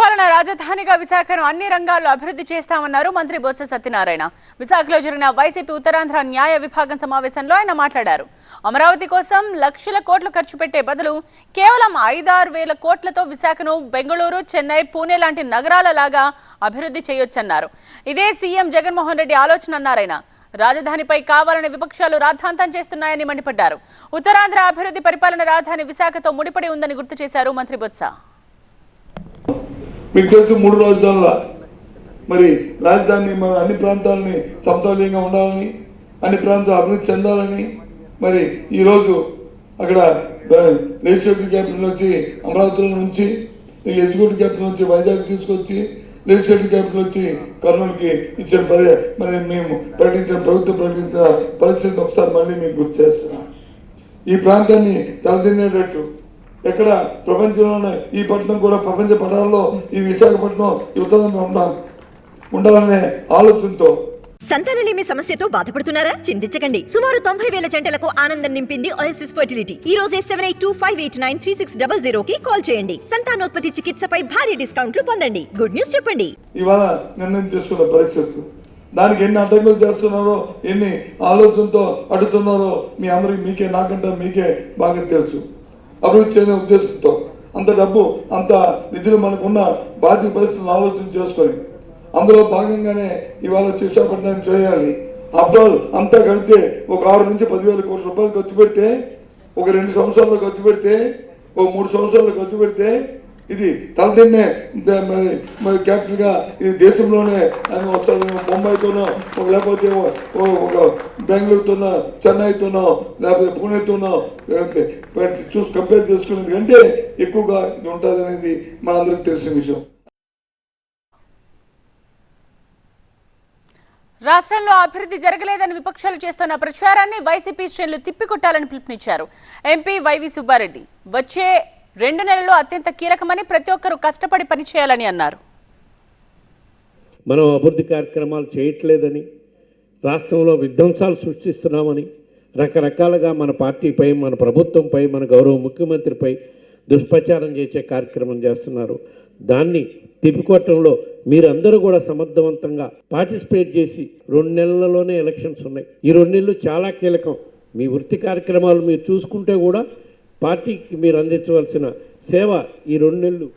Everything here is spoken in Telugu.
పరిపాలన రాజధానిగా విశాఖను అన్ని రంగాల్లో అభివృద్ధి చేస్తామన్నారు మంత్రి బొత్స సత్యనారాయణ. విశాఖలో జరిగిన వైసీపీ ఉత్తరాంధ్ర న్యాయ విభాగం సమావేశంలో ఆయన మాట్లాడారు. అమరావతి కోసం లక్షల కోట్లు ఖర్చు పెట్టే బదులు కేవలం ఐదారు వేల కోట్లతో విశాఖను బెంగళూరు చెన్నై పూణే లాంటి నగరాల లాగా అభివృద్ధి చేయొచ్చన్నారు. ఇదే సీఎం జగన్మోహన్ రెడ్డి ఆలోచన అన్నారాయన రాజధానిపై కావాలని విపక్షాలు రాద్ధాంతం చేస్తున్నాయని మండిపడ్డారు. ఉత్తరాంధ్ర అభివృద్ధి పరిపాలన రాజధాని విశాఖతో ముడిపడి ఉందని గుర్తు చేశారు మంత్రి బొత్స. మీకు తెలుసు మూడు రాజధానుల. మరి రాజధాని మన అన్ని ప్రాంతాలని సమతౌల్యంగా ఉండాలని అన్ని ప్రాంతాలు అభివృద్ధి చెందాలని మరి ఈరోజు అక్కడ లెజిస్లేటివ్ క్యాపిటల్ వచ్చి అమరావతిలో నుంచి ఎగ్జిక్యూటివ్ క్యాపిటల్ నుంచి వైజాగ్ తీసుకొచ్చి లెజిస్లేటివ్ క్యాపిటల్ వచ్చి కర్నూలుకి ఇచ్చిన పరి మరి మేము ప్రకటించిన ప్రభుత్వం ప్రకటించిన పరిస్థితి ఒకసారి మళ్ళీ మీకు గుర్తు చేస్తున్నాం ఈ ప్రాంతాన్ని తలదిన్నేటట్టు ఎక్కడ ప్రపంచంలోనే ఈ పట్టణం కూడా ప్రపంచ పటాల్లో ఈ విశాఖపట్నం ఈ ఉత్తరంగా ఉండాలి ఉండాలనే ఆలోచనతో. సంతానలేమి సమస్యతో బాధపడుతున్నారా? చింతించకండి. సుమారు తొంభై వేల జంటలకు ఆనందం నింపింది ఓఎస్ఎస్ ఫర్టిలిటీ ఈ రోజే seven eight two five eight nine three six double zero కి కాల్ చేయండి. సంతానోత్పత్తి చికిత్సపై భారీ డిస్కౌంట్లు పొందండి. గుడ్ న్యూస్ చెప్పండి. ఇవాళ నిర్ణయం తీసుకున్న పరిస్థితులు దానికి ఎన్ని అడ్డంకులు చేస్తున్నారో ఎన్ని ఆలోచనతో అడుగుతున్నారో మీ అందరికి మీకే నాకంటే మీకే బాగా తెలుసు. అభివృద్ధి చేయని ఉద్దేశంతో అంత డబ్బు అంత నిధులు మనకున్న బాధ్యత పరిస్థితులను ఆలోచన చేసుకొని అందులో భాగంగానే ఇవాళ విశాఖపట్నాన్ని చేయాలి. అబ్బాల్ అంతా కలిపితే ఒక ఆరు నుంచి పదివేల కోట్ల రూపాయలు ఖర్చు పెడితే ఒక రెండు సంవత్సరాలు ఖర్చు పెడితే ఒక మూడు సంవత్సరాలు ఖర్చు పెడితే ఇది తలదిన్నే ద- క్యాపిటల్గా ఇది దేశంలోనే ఆయన వస్తాడు. ముంబైతోనో లేకపోతే ఓ- ఒక బెంగళూరుతోనో చెన్నైతోనో లేకపోతే పూణేతోనో లేకపోతే చూసి కంపేర్ చేసుకునేది కంటే ఎక్కువగా ఇది ఉంటుంది అనేది మనందరికి తెలిసిన విషయం. రాష్ట్రంలో అభివృద్ధి జరగలేదని విపక్షాలు చేస్తున్న ప్రచారాన్ని వైసీపీ శ్రేణులు తిప్పికొట్టాలని పిలుపునిచ్చారు. ఎంపీ వైవి సుబ్బారెడ్డి. వచ్చే రెండు నెలల్లో అత్యంత కీలకమని ప్రతి ఒక్కరూ కష్టపడి పనిచేయాలని అన్నారు. మనం అభివృద్ధి కార్యక్రమాలు చేయట్లేదని రాష్ట్రంలో విధ్వంసాలు సృష్టిస్తున్నామని రకరకాలుగా మన పార్టీపై మన ప్రభుత్వంపై మన గౌరవ ముఖ్యమంత్రిపై దుష్ప్రచారం చేసే కార్యక్రమం చేస్తున్నారు. దాన్ని తిప్పికొట్టడంలో మీరందరూ కూడా సమర్థవంతంగా పార్టిసిపేట్ చేసి రెండు నెలలలోనే ఎలక్షన్స్ ఉన్నాయి. ఈ రెండు నెలలు చాలా కీలకం. మీ వృత్తి కార్యక్రమాలు మీరు చూసుకుంటే కూడా పార్టీకి మీరు అందించవలసిన సేవ ఈ రెండు నెలలు.